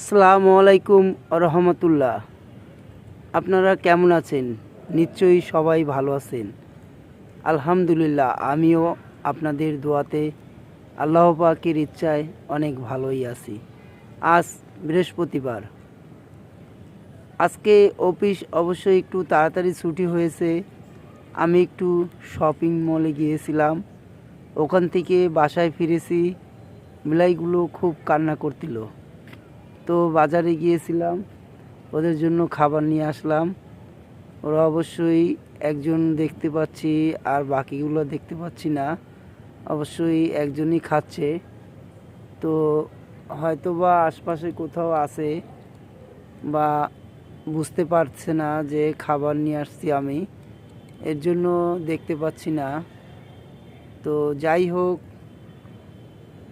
আসসালামু আলাইকুম রহমতুল্লাহ আপনারা কেমন আছেন? নিশ্চয়ই সবাই ভালো আছেন। আলহামদুলিল্লাহ, আমিও আপনাদের দোয়াতে আল্লাহ পাকের ইচ্ছায় অনেক ভালোই আছি। আজ বৃহস্পতিবার। আজকে অফিস অবশ্যই একটু তাড়াতাড়ি ছুটি হয়েছে। আমি একটু শপিং মলে গিয়েছিলাম। ওখান থেকে বাসায় ফিরেছি। মিলাইগুলো খুব কান্না করছিল। তো বাজারে গিয়েছিলাম, ওদের জন্য খাবার নিয়ে আসলাম। ওরা অবশ্যই একজন দেখতে পাচ্ছি আর বাকিগুলো দেখতে পাচ্ছি না, অবশ্যই একজনই খাচ্ছে। তো হয়তো বা আশপাশে কোথাও আছে বা বুঝতে পারছে না যে খাবার নিয়ে আসছি আমি, এর জন্য দেখতে পাচ্ছি না। তো যাই হোক,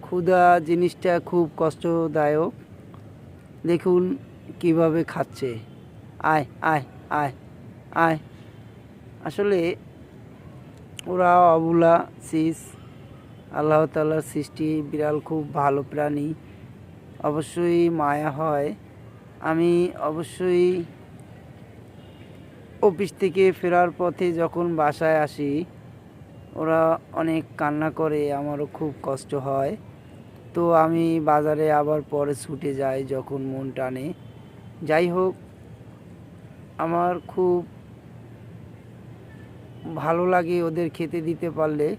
ক্ষুধা জিনিসটা খুব কষ্টদায়ক। দেখুন কীভাবে খাচ্ছে। আয় আয় আয় আয়। আসলে ওরা অবুলা সিস, আল্লাহ তালার সৃষ্টি, বিড়াল খুব ভালো প্রাণী। অবশ্যই মায়া হয়। আমি অবশ্যই অফিস থেকে ফেরার পথে যখন বাসায় আসি, ওরা অনেক কান্না করে, আমারও খুব কষ্ট হয়। তো আমি বাজারে আবার পরে ছুটে যাই যখন মন টানে। যাই হোক, আমার খুব ভালো লাগে ওদের খেতে দিতে পারলে।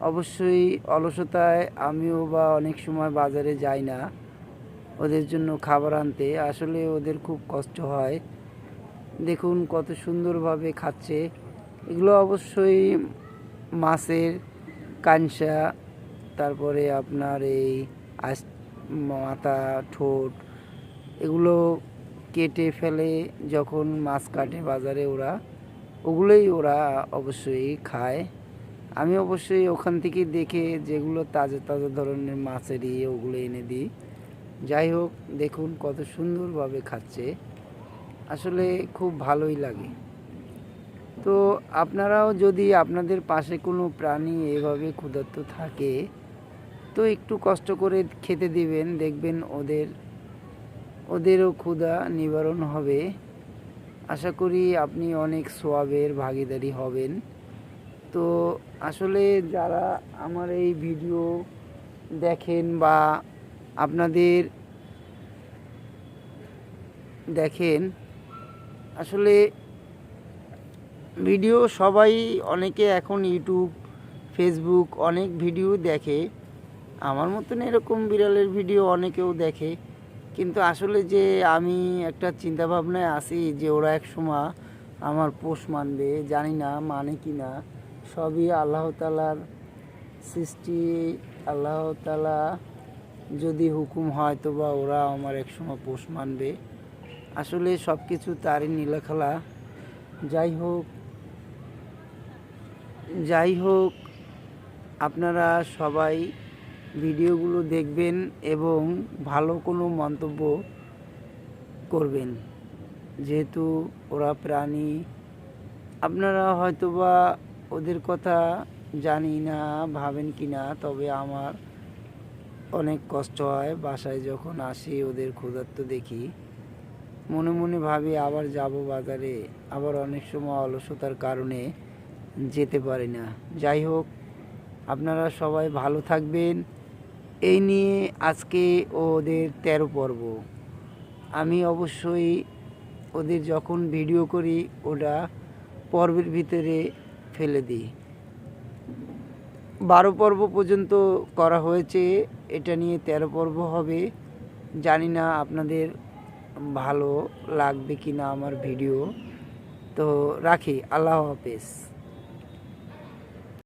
অবশ্যই অলসতায় আমিও বা অনেক সময় বাজারে যাই না ওদের জন্য খাবার আনতে। আসলে ওদের খুব কষ্ট হয়। দেখুন কত সুন্দরভাবে খাচ্ছে। এগুলো অবশ্যই মাছের কাঞ্চা তারপরে আপনার এই মাথা, ঠোঁট, এগুলো কেটে ফেলে যখন মাছ কাটে বাজারে ওরা, ওগুলোই ওরা অবশ্যই খায়। আমি অবশ্যই ওখান থেকে দেখে যেগুলো তাজা তাজা ধরনের মাছেরই ওগুলো এনে দিই। যাই হোক, দেখুন কত সুন্দরভাবে খাচ্ছে। আসলে খুব ভালোই লাগে। তো আপনারাও যদি আপনাদের পাশে কোনো প্রাণী এভাবে ক্ষুধার্ত থাকে তো একটু কষ্ট করে খেতে দিবেন, দেখবেন ওদের, ওদেরও ক্ষুধা নিবারণ হবে। আশা করি আপনি অনেক সোয়াবের ভাগিদারি হবেন। তো আসলে যারা আমার এই ভিডিও দেখেন বা আপনাদের দেখেন, আসলে ভিডিও সবাই অনেকে এখন ইউটিউব ফেসবুক অনেক ভিডিও দেখে। আমার মতন এরকম বিড়ালের ভিডিও অনেকেও দেখে, কিন্তু আসলে যে আমি একটা চিন্তা ভাবনায় আছি যে ওরা এক সময় আমার পোষ মানবে, জানি না মানে কি না সবই আল্লাহ তালার সৃষ্টি, আল্লাহ তালা যদি হুকুম হয় তো বা ওরা আমার এক সময় পোষ মানবে। আসলে সব কিছু তারই নীলাখেলা। যাই হোক যাই হোক, আপনারা সবাই ভিডিওগুলো দেখবেন এবং ভালো কোনো মন্তব্য করবেন। যেহেতু ওরা প্রাণী, আপনারা হয়তোবা ওদের কথা জানি না, ভাবেন কি না, তবে আমার অনেক কষ্ট হয় বাসায় যখন আসি ওদের ক্ষুধার্ত দেখি। মনে মনে ভাবি আবার যাব বাজারে, আবার অনেক সময় অলসতার কারণে যেতে পারি না। যাই হোক, আপনারা সবাই ভালো থাকবেন। এই নিয়ে আজকে ওদের তেরো পর্ব। আমি অবশ্যই ওদের যখন ভিডিও করি ওটা পর্বের ভিতরে ফেলে দিই। বারো পর্ব পর্যন্ত করা হয়েছে, এটা নিয়ে তেরো পর্ব হবে। জানি না আপনাদের ভালো লাগবে কি না আমার ভিডিও তো রাখি, আল্লাহ হাফেজ।